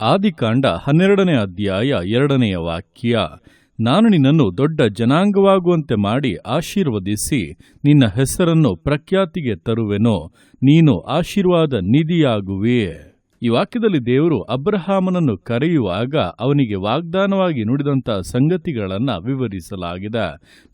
ಆದಿಕಾಂಡ ಹನ್ನೆರಡನೇ ಅಧ್ಯಾಯ ಎರಡನೆಯ ವಾಕ್ಯ. ನಾನು ನಿನ್ನನ್ನು ದೊಡ್ಡ ಜನಾಂಗವಾಗುವಂತೆ ಮಾಡಿ ಆಶೀರ್ವದಿಸಿ ನಿನ್ನ ಹೆಸರನ್ನು ಪ್ರಖ್ಯಾತಿಗೆ ತರುವೆನು. ನೀನು ಆಶೀರ್ವಾದ ನಿಧಿಯಾಗುವೆ. ಈ ವಾಕ್ಯದಲ್ಲಿ ದೇವರು ಅಬ್ರಹಾಮನನ್ನು ಕರೆಯುವಾಗ ಅವನಿಗೆ ವಾಗ್ದಾನವಾಗಿ ನುಡಿದಂಥ ಸಂಗತಿಗಳನ್ನು ವಿವರಿಸಲಾಗಿದೆ.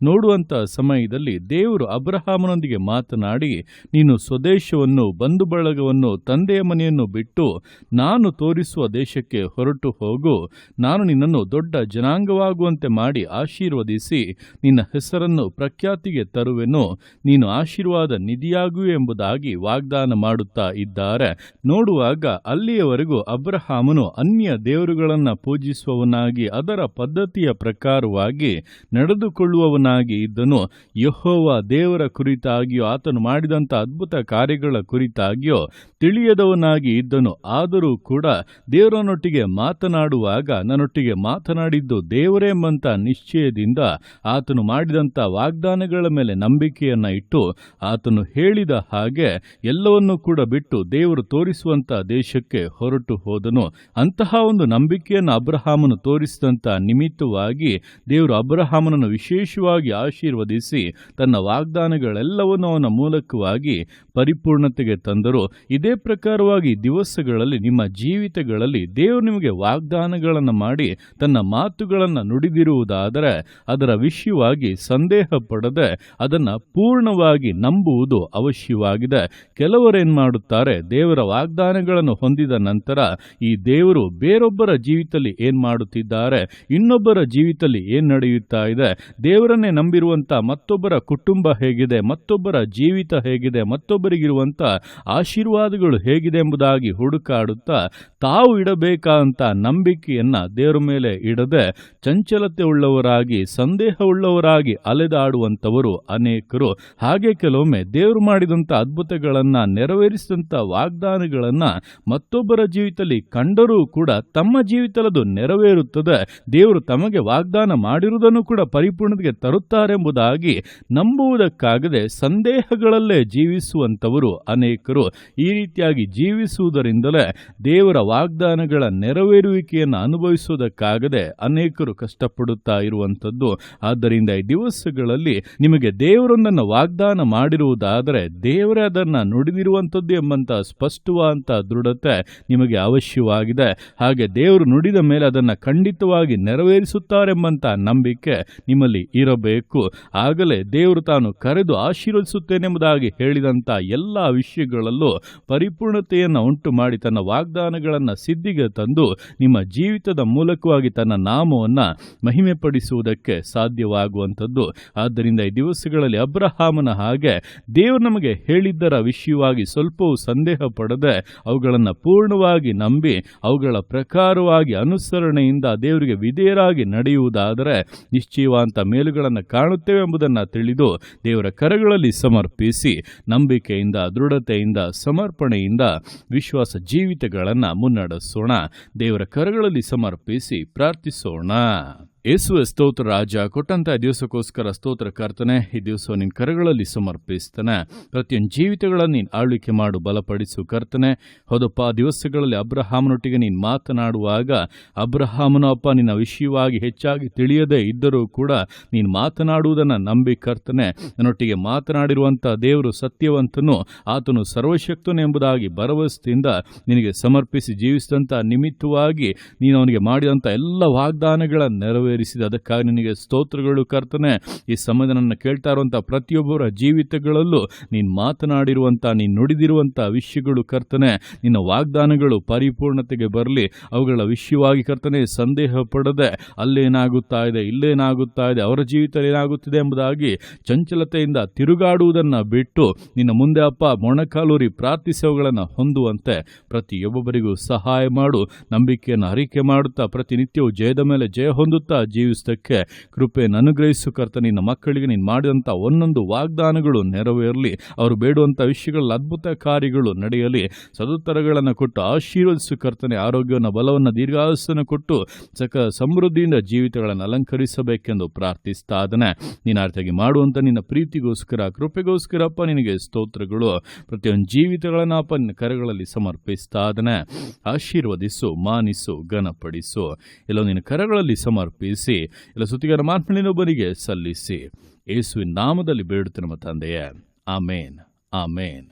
ನೋಡುವಂಥ ಸಮಯದಲ್ಲಿ ದೇವರು ಅಬ್ರಹಾಮನೊಂದಿಗೆ ಮಾತನಾಡಿ, ನೀನು ಸ್ವದೇಶವನ್ನು, ಬಂಧು ಬಳಗವನ್ನು, ತಂದೆಯ ಮನೆಯನ್ನು ಬಿಟ್ಟು ನಾನು ತೋರಿಸುವ ದೇಶಕ್ಕೆ ಹೊರಟು ಹೋಗು. ನಾನು ನಿನ್ನನ್ನು ದೊಡ್ಡ ಜನಾಂಗವಾಗುವಂತೆ ಮಾಡಿ ಆಶೀರ್ವದಿಸಿ, ನಿನ್ನ ಹೆಸರನ್ನು ಪ್ರಖ್ಯಾತಿಗೆ ತರುವೆನು. ನೀನು ಆಶೀರ್ವಾದ ನಿಧಿಯಾಗುವೆ ಎಂಬುದಾಗಿ ವಾಗ್ದಾನ ಮಾಡುತ್ತಾ ಇದ್ದಾರೆ. ನೋಡುವಾಗ ಅಲ್ಲಿಯವರೆಗೂ ಅಬ್ರಹಾಮನು ಅನ್ಯ ದೇವರುಗಳನ್ನು ಪೂಜಿಸುವವನಾಗಿ ಅದರ ಪದ್ಧತಿಯ ಪ್ರಕಾರವಾಗಿ ನಡೆದುಕೊಳ್ಳುವವನಾಗಿ ಇದ್ದನು. ಯಹೋವ ದೇವರ ಕುರಿತಾಗಿಯೋ, ಆತನು ಮಾಡಿದಂಥ ಅದ್ಭುತ ಕಾರ್ಯಗಳ ಕುರಿತಾಗಿಯೋ ತಿಳಿಯದವನಾಗಿ ಇದ್ದನು. ಆದರೂ ಕೂಡ ದೇವರನೊಟ್ಟಿಗೆ ಮಾತನಾಡುವಾಗ ನನ್ನೊಟ್ಟಿಗೆ ಮಾತನಾಡಿದ್ದು ದೇವರೇ ನಿಶ್ಚಯದಿಂದ ಆತನು ಮಾಡಿದಂಥ ವಾಗ್ದಾನಗಳ ಮೇಲೆ ನಂಬಿಕೆಯನ್ನ ಇಟ್ಟು ಆತನು ಹೇಳಿದ ಹಾಗೆ ಎಲ್ಲವನ್ನೂ ಕೂಡ ಬಿಟ್ಟು ದೇವರು ತೋರಿಸುವಂಥ ದೇಶಕ್ಕೆ ಹೊರಟು ಹೋದನು. ಅಂತಹ ಒಂದು ನಂಬಿಕೆಯನ್ನು ಅಬ್ರಹಾಮನು ತೋರಿಸಿದಂಥ ನಿಮಿತ್ತವಾಗಿ ದೇವರು ಅಬ್ರಹಾಮನನ್ನು ವಿಶೇಷವಾಗಿ ಆಶೀರ್ವದಿಸಿ ತನ್ನ ವಾಗ್ದಾನಗಳೆಲ್ಲವನ್ನು ಅವನ ಮೂಲಕವಾಗಿ ಪರಿಪೂರ್ಣತೆಗೆ ತಂದರು. ಇದೇ ಪ್ರಕಾರವಾಗಿ ದಿವಸಗಳಲ್ಲಿ ನಿಮ್ಮ ಜೀವಿತಗಳಲ್ಲಿ ದೇವರು ನಿಮಗೆ ವಾಗ್ದಾನಗಳನ್ನು ಮಾಡಿ ತನ್ನ ಮಾತುಗಳನ್ನು ನುಡಿದಿರುವುದಾದರೆ ಅದರ ವಿಷಯವಾಗಿ ಸಂದೇಹ ಪಡದೆ ಅದನ್ನು ಪೂರ್ಣವಾಗಿ ನಂಬುವುದು ಅವಶ್ಯವಾಗಿದೆ. ಕೆಲವರೇನ್ ಮಾಡುತ್ತಾರೆ ದೇವರ ವಾಗ್ದಾನಗಳನ್ನು ಹೊಂದಿದ ನಂತರ ಈ ದೇವರು ಬೇರೊಬ್ಬರ ಜೀವಿತದಲ್ಲಿ ಏನ್ ಮಾಡುತ್ತಿದ್ದಾರೆ, ಇನ್ನೊಬ್ಬರ ಜೀವಿತದಲ್ಲಿ ಏನ್ ನಡೆಯುತ್ತಾ ಇದೆ, ದೇವರನ್ನೇ ನಂಬಿರುವಂತ ಮತ್ತೊಬ್ಬರ ಕುಟುಂಬ ಹೇಗಿದೆ, ಮತ್ತೊಬ್ಬರ ಜೀವಿತ ಹೇಗಿದೆ, ಮತ್ತೊಬ್ಬರಿಗಿರುವಂತ ಆಶೀರ್ವಾದಗಳು ಹೇಗಿದೆ ಎಂಬುದಾಗಿ ಹುಡುಕಾಡುತ್ತಾ ತಾವು ಇಡಬೇಕಾದಂತ ನಂಬಿಕೆಯನ್ನ ದೇವರ ಮೇಲೆ ಇಡದೆ ಚಂಚಲತೆ ಉಳ್ಳವರಾಗಿ, ಸಂದೇಹ ಉಳ್ಳವರಾಗಿ ಅಲೆದಾಡುವಂತವರು ಅನೇಕರು. ಹಾಗೆ ಕೆಲವೊಮ್ಮೆ ದೇವರು ಮಾಡಿದಂಥ ಅದ್ಭುತಗಳನ್ನ ನೆರವೇರಿಸಿದಂಥ ವಾಗ್ದಾನಗಳನ್ನ ಮತ್ತೊಬ್ಬರ ಜೀವಿತದಲ್ಲಿ ಕಂಡರೂ ಕೂಡ ತಮ್ಮ ಜೀವಿತಲದು ನೆರವೇರುತ್ತದೆ. ದೇವರು ತಮಗೆ ವಾಗ್ದಾನ ಮಾಡಿರುವುದನ್ನು ಕೂಡ ಪರಿಪೂರ್ಣತೆಗೆ ತರುತ್ತಾರೆಂಬುದಾಗಿ ನಂಬುವುದಕ್ಕಾಗದೆ ಸಂದೇಹಗಳಲ್ಲೇ ಜೀವಿಸುವಂಥವರು ಅನೇಕರು. ಈ ರೀತಿಯಾಗಿ ಜೀವಿಸುವುದರಿಂದಲೇ ದೇವರ ವಾಗ್ದಾನಗಳ ನೆರವೇರುವಿಕೆಯನ್ನು ಅನುಭವಿಸುವುದಕ್ಕಾಗದೆ ಅನೇಕರು ಕಷ್ಟಪಡುತ್ತಾ ಇರುವಂಥದ್ದು. ಆದ್ದರಿಂದ ಈ ದಿವಸಗಳಲ್ಲಿ ನಿಮಗೆ ದೇವರೊಂದನ್ನು ವಾಗ್ದಾನ ಮಾಡಿರುವುದಾದರೆ ದೇವರೇ ಅದನ್ನು ನುಡಿದಿರುವಂಥದ್ದು ಎಂಬಂತಹ ಸ್ಪಷ್ಟವಾದಂಥ ದೃಢತೆ ನಿಮಗೆ ಅವಶ್ಯವಾಗಿದೆ. ಹಾಗೆ ದೇವರು ನುಡಿದ ಮೇಲೆ ಅದನ್ನು ಖಂಡಿತವಾಗಿ ನೆರವೇರಿಸುತ್ತಾರೆಂಬಂತ ನಂಬಿಕೆ ನಿಮ್ಮಲ್ಲಿ ಇರಬೇಕು. ಆಗಲೇ ದೇವರು ತಾನು ಕರೆದು ಆಶೀರ್ವದಿಸುತ್ತೇನೆಂಬುದಾಗಿ ಹೇಳಿದಂಥ ಎಲ್ಲ ವಿಷಯಗಳಲ್ಲೂ ಪರಿಪೂರ್ಣತೆಯನ್ನು ಉಂಟು ಮಾಡಿ ತನ್ನ ವಾಗ್ದಾನಗಳನ್ನು ಸಿದ್ಧಿಗೆ ತಂದು ನಿಮ್ಮ ಜೀವಿತದ ಮೂಲಕವಾಗಿ ತನ್ನ ನಾಮವನ್ನು ಮಹಿಮೆಪಡಿಸುವುದಕ್ಕೆ ಸಾಧ್ಯವಾಗುವಂಥದ್ದು. ಆದ್ದರಿಂದ ಈ ದಿವಸಗಳಲ್ಲಿ ಅಬ್ರಹಾಮನ ಹಾಗೆ ದೇವರು ನಮಗೆ ಹೇಳಿದ್ದರ ವಿಷಯವಾಗಿ ಸ್ವಲ್ಪವೂ ಸಂದೇಹ ಪಡದೆ ಅವುಗಳನ್ನು ಪೂರ್ಣವಾಗಿ ನಂಬಿ ಅವುಗಳ ಪ್ರಕಾರವಾಗಿ ಅನುಸರಣೆಯಿಂದ ದೇವರಿಗೆ ವಿಧೇಯರಾಗಿ ನಡೆಯುವುದಾದರೆ ನಿಶ್ಚಯವಾದಂಥ ಮೇಲುಗಳನ್ನು ಕಾಣುತ್ತೇವೆ ಎಂಬುದನ್ನು ತಿಳಿದು ದೇವರ ಕರಗಳಲ್ಲಿ ಸಮರ್ಪಿಸಿ ನಂಬಿಕೆಯಿಂದ, ದೃಢತೆಯಿಂದ, ಸಮರ್ಪಣೆಯಿಂದ ವಿಶ್ವಾಸ ಜೀವಿತಗಳನ್ನು ಮುನ್ನಡೆಸೋಣ. ದೇವರ ಕರಗಳಲ್ಲಿ ಸಮರ್ಪಿಸಿ ಪ್ರಾರ್ಥಿಸೋಣ. ಯೇಸುವೆ ಸ್ತೋತ್ರ ರಾಜ ಕೊಟ್ಟಂತ ದಿವಸಕ್ಕೋಸ್ಕರ ಸ್ತೋತ್ರ ಕರ್ತನೆ, ಈ ದಿವಸ ನಿನ್ನ ಕರಗಳಲ್ಲಿ ಸಮರ್ಪಿಸ್ತಾನೆ. ಪ್ರತಿಯೊಂದು ಜೀವಿತಗಳನ್ನು ನೀನು ಆಳ್ವಿಕೆ ಮಾಡು, ಬಲಪಡಿಸು ಕರ್ತನೆ. ಹೌದಪ್ಪ ದಿವಸಗಳಲ್ಲಿ ಅಬ್ರಹಾಮನೊಟ್ಟಿಗೆ ನೀನು ಮಾತನಾಡುವಾಗ, ಅಬ್ರಹಾಮನ ಅಪ್ಪ ನಿನ್ನ ವಿಷಯವಾಗಿ ಹೆಚ್ಚಾಗಿ ತಿಳಿಯದೇ ಇದ್ದರೂ ಕೂಡ ನೀನು ಮಾತನಾಡುವುದನ್ನು ನಂಬಿ ಕರ್ತನೆ. ನನ್ನೊಟ್ಟಿಗೆ ಮಾತನಾಡಿರುವಂಥ ದೇವರು ಸತ್ಯವಂತನು, ಆತನು ಸರ್ವಶಕ್ತನು ಎಂಬುದಾಗಿ ಭರವಸೆಯಿಂದ ನಿನಗೆ ಸಮರ್ಪಿಸಿ ಜೀವಿಸಿದಂಥ ನಿಮಿತ್ತವಾಗಿ ನೀನು ಅವನಿಗೆ ಮಾಡಿದಂಥ ಎಲ್ಲ ವಾಗ್ದಾನಗಳ ನೆರವೇರಿಸಿದ ಅದಕ್ಕಾಗಿ ನಿನಗೆ ಸ್ತೋತ್ರಗಳು ಕರ್ತನೆ. ಈ ಸಮಯದ ನನ್ನ ಕೇಳ್ತಾ ಇರುವಂಥ ಪ್ರತಿಯೊಬ್ಬರ ಜೀವಿತಗಳಲ್ಲೂ ನೀನು ಮಾತನಾಡಿರುವಂಥ ನೀನು ನುಡಿದಿರುವಂಥ ವಿಷಯಗಳು ಕರ್ತನೆ. ನಿನ್ನ ವಾಗ್ದಾನಗಳು ಪರಿಪೂರ್ಣತೆಗೆ ಬರಲಿ. ಅವುಗಳ ವಿಷಯವಾಗಿ ಕರ್ತನೆ ಸಂದೇಹ ಪಡದೆ ಅಲ್ಲೇನಾಗುತ್ತಾ ಇದೆ ಇಲ್ಲೇನಾಗುತ್ತಾ ಇದೆ, ಅವರ ಜೀವಿತ ಏನಾಗುತ್ತಿದೆ ಎಂಬುದಾಗಿ ಚಂಚಲತೆಯಿಂದ ತಿರುಗಾಡುವುದನ್ನು ಬಿಟ್ಟು ನಿನ್ನ ಮುಂದೆ ಅಪ್ಪ ಮೊಣಕಾಲೂರಿ ಪ್ರಾರ್ಥಿಸಿ ಅವುಗಳನ್ನು ಹೊಂದುವಂತೆ ಪ್ರತಿಯೊಬ್ಬೊಬ್ಬರಿಗೂ ಸಹಾಯ ಮಾಡು. ನಂಬಿಕೆಯನ್ನು ಅರಿಕೆ ಮಾಡುತ್ತಾ ಪ್ರತಿನಿತ್ಯವೂ ಜಯದ ಮೇಲೆ ಜಯ ಹೊಂದುತ್ತಾ ಜೀವಿಸೋದಕ್ಕೆ ಕೃಪೆಯನ್ನು ಅನುಗ್ರಹಿಸು ಕರ್ತ ನಿನ್ನ ಮಕ್ಕಳಿಗೆ ನೀನು ಮಾಡಿದಂಥ ಒಂದೊಂದು ವಾಗ್ದಾನಗಳು ನೆರವೇರಲಿ. ಅವರು ಬೇಡುವಂಥ ವಿಷಯಗಳಲ್ಲಿ ಅದ್ಭುತ ಕಾರ್ಯಗಳು ನಡೆಯಲಿ. ಸದುತ್ತರಗಳನ್ನು ಕೊಟ್ಟು ಆಶೀರ್ವದಿಸು ಕರ್ತನೆ, ಆರೋಗ್ಯವನ್ನು, ಬಲವನ್ನು ದೀರ್ಘಾಯಸ್ಸನ್ನು ಕೊಟ್ಟು ಸಕ ಸಮೃದ್ಧಿಯಿಂದ ಜೀವಿತಗಳನ್ನು ಅಲಂಕರಿಸಬೇಕೆಂದು ಪ್ರಾರ್ಥಿಸ್ತಾ ಅದನ್ನು ನೀನು ಅರ್ಥಾಗಿ ಮಾಡುವಂಥ ನಿನ್ನ ಪ್ರೀತಿಗೋಸ್ಕರ, ಕೃಪೆಗೋಸ್ಕರಪ್ಪ ನಿನಗೆ ಸ್ತೋತ್ರಗಳು. ಪ್ರತಿಯೊಂದು ಜೀವಿತಗಳನ್ನು ಅಪ್ಪ ನಿನ್ನ ಕರೆಗಳಲ್ಲಿ ಸಮರ್ಪಿಸ್ತಾ ಅದನ್ನು ಆಶೀರ್ವದಿಸು, ಮಾನಿಸು, ಘನಪಡಿಸು. ಎಲ್ಲೋ ನಿನ್ನ ಕರಗಳಲ್ಲಿ ಸಮರ್ಪಿಸಿ ಎಲ್ಲ ಸುತ್ತಿಗಾರ ಮಾತ್ಮಳಿನೊಬ್ಬನಿಗೆ ಸಲ್ಲಿಸಿ. ಯೇಸುವಿನ ನಾಮದಲ್ಲಿ ಬೇಡುತ್ತೆ ನಮ್ಮ ತಂದೆಯೇ. ಆಮೇನ್. ಆಮೇನ್.